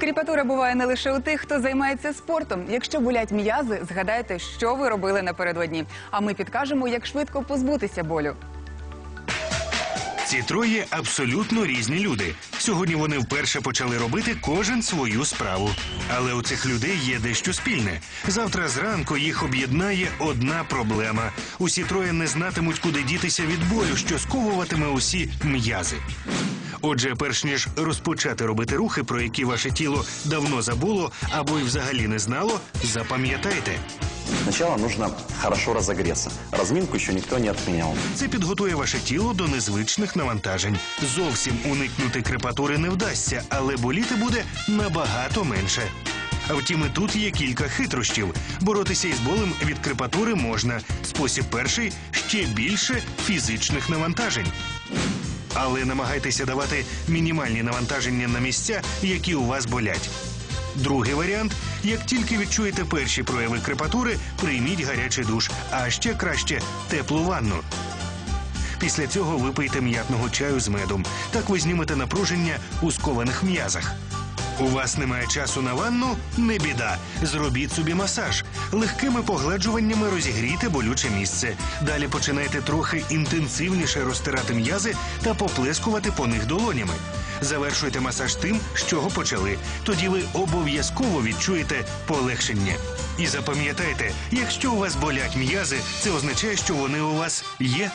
Кріпатура буває не лише у тих, хто займається спортом. Якщо болять м'язи, згадайте, що ви робили напередодні. А ми підкажемо, як швидко позбутися болю. Ці троє абсолютно різні люди. Сьогодні вони вперше почали робити кожен свою справу. Але у цих людей є дещо спільне. Завтра зранку їх об'єднає одна проблема. Усі троє не знатимуть, куди дітися від болю, що сковуватиме усі м'язи. Отже, перш ніж розпочати робити рухи, про які ваше тіло давно забуло або й взагалі не знало, запам'ятайте. Сначала нужно хорошо разогреться. Разминку еще никто не отменял. Це підготує ваше тіло до незвичних навантажень. Зовсім уникнути крепатури не вдасться, але боліти буде набагато менше. А втім, і тут є кілька хитрощів. Боротися із болем від крепатури можна. Спосіб перший ще більше фізичних навантажень. Але намагайтеся давати мінімальні навантаження на місця, які у вас болять. Другий варіант: як тільки відчуєте перші прояви крепатури, прийміть гарячий душ, а ще краще теплу ванну. Після цього випийте м'ятного чаю з медом. Так ви знімете напруження у скованих м'язах. У вас немає часу на ванну? Не біда. Зробіть собі масаж. Легкими погладжуваннями розігрійте болюче місце. Далі починайте трохи інтенсивніше розтирати м'язи та поплескувати по них долонями. Завершуйте масаж тим, з чого почали. Тоді ви обов'язково відчуєте полегшення. І запам'ятайте, якщо у вас болять м'язи, це означає, що вони у вас є.